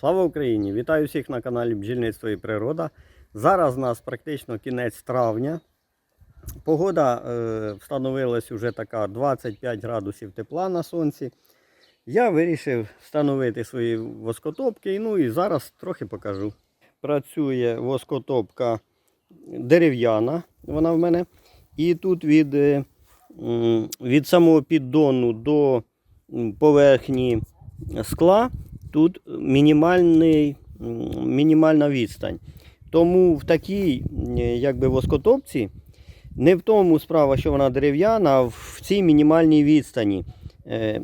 Слава Україні! Вітаю всіх на каналі Бджільництво і Природа. Зараз у нас практично кінець травня. Погода е, встановилась вже така 25 градусів тепла на сонці. Я вирішив встановити свої воскотопки. Ну і зараз трохи покажу. Працює воскотопка дерев'яна, вона в мене. І тут від, е, від самого піддону до поверхні скла тут мінімальний, мінімальна відстань. Тому в такій якби, воскотопці не в тому справа, що вона дерев'яна, а в цій мінімальній відстані. Е,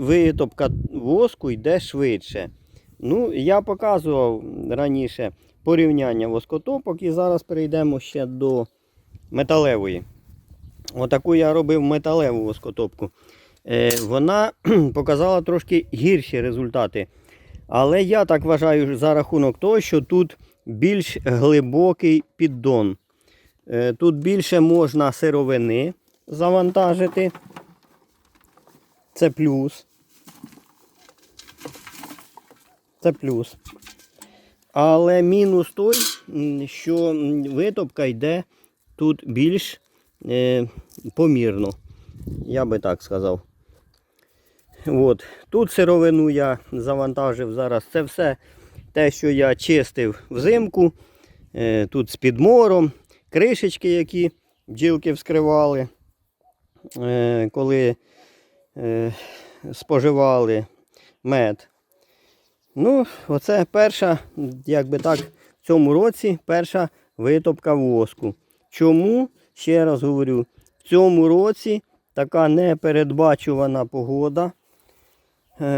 Витопка воску йде швидше. Ну, я показував раніше порівняння воскотопок і зараз перейдемо ще до металевої. Отаку я робив металеву воскотопку. Е, Вона показала трошки гірші результати. Але я так вважаю за рахунок того, що тут більш глибокий піддон. Е, Тут більше можна сировини завантажити. Це плюс. Це плюс. Але мінус той, що витопка йде тут більш е, помірно. Я би так сказав. От. Тут сировину я завантажив зараз. Це все те, що я чистив взимку. Е, Тут з підмором, кришечки, які бджілки вскривали, е, коли е, споживали мед. Ну, оце перша, як би так, в цьому році перша витопка воску. Чому? Ще раз говорю, в цьому році така непередбачувана погода,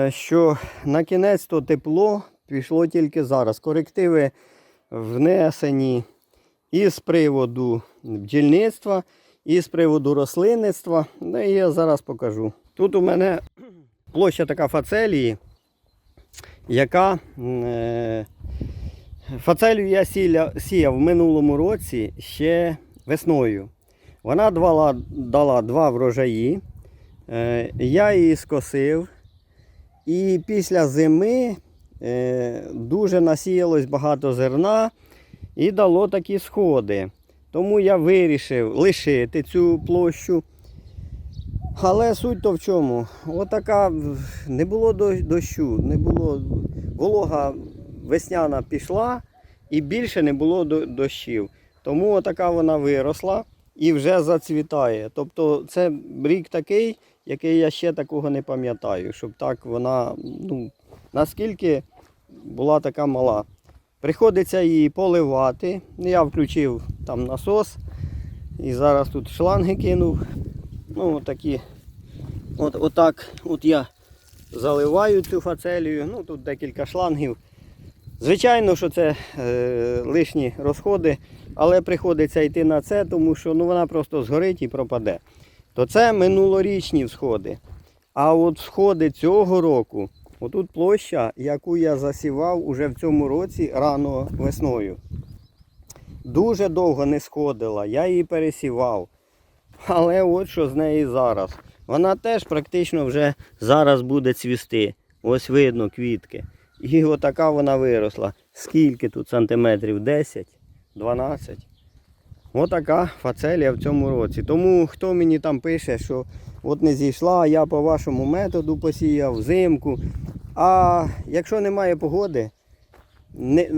що на кінець то тепло пішло тільки зараз. Корективи внесені і з приводу бджільництва, і з приводу рослинництва. Ну і я зараз покажу. Тут у мене площа така фацелії, яка е, фацелію я сіля, сіяв в минулому році ще весною. Вона дала, дала два врожаї. Е, я її скосив. І після зими е, дуже насіялось багато зерна і дало такі сходи. Тому я вирішив лишити цю площу. Але суть то в чому? Отака не було дощу, не було волога весняна пішла і більше не було до- дощів. Тому отака вона виросла і вже зацвітає. Тобто це рік такий, який я ще такого не пам'ятаю, щоб так вона, ну, наскільки була така мала. Приходиться її поливати. Я включив там насос і зараз тут шланги кинув. Ну, такі. От, отак от я заливаю цю фацелію. Ну, тут декілька шлангів. Звичайно, що це е, лишні розходи, але приходиться йти на це, тому що ну, вона просто згорить і пропаде. То це минулорічні всходи. А от всходи цього року, отут площа, яку я засівав уже в цьому році рано весною. Дуже довго не сходила, я її пересівав. Але от що з неї зараз. Вона теж практично вже зараз буде цвісти. Ось видно квітки. І отака вона виросла. Скільки тут сантиметрів? 10, 12. Отака фацелія в цьому році. Тому хто мені там пише, що от не зійшла, я по вашому методу посіяв взимку. А якщо немає погоди, не,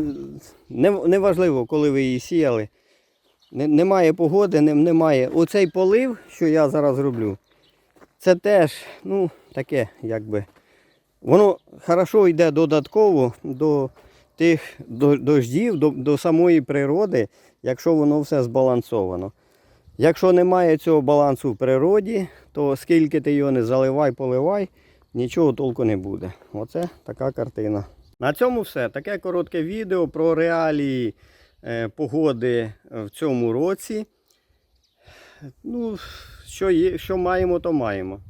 не, неважливо, коли ви її сіяли. Не- Немає погоди, не- немає. Оцей полив, що я зараз роблю, це теж, ну, таке, якби. Воно хорошо йде додатково до тих дождів, до, до самої природи, якщо воно все збалансовано. Якщо немає цього балансу в природі, то скільки ти його не заливай, поливай, нічого толку не буде. Оце така картина. На цьому все. Таке коротке відео про реалії е, погоди в цьому році. Ну, що, є, що маємо, то маємо.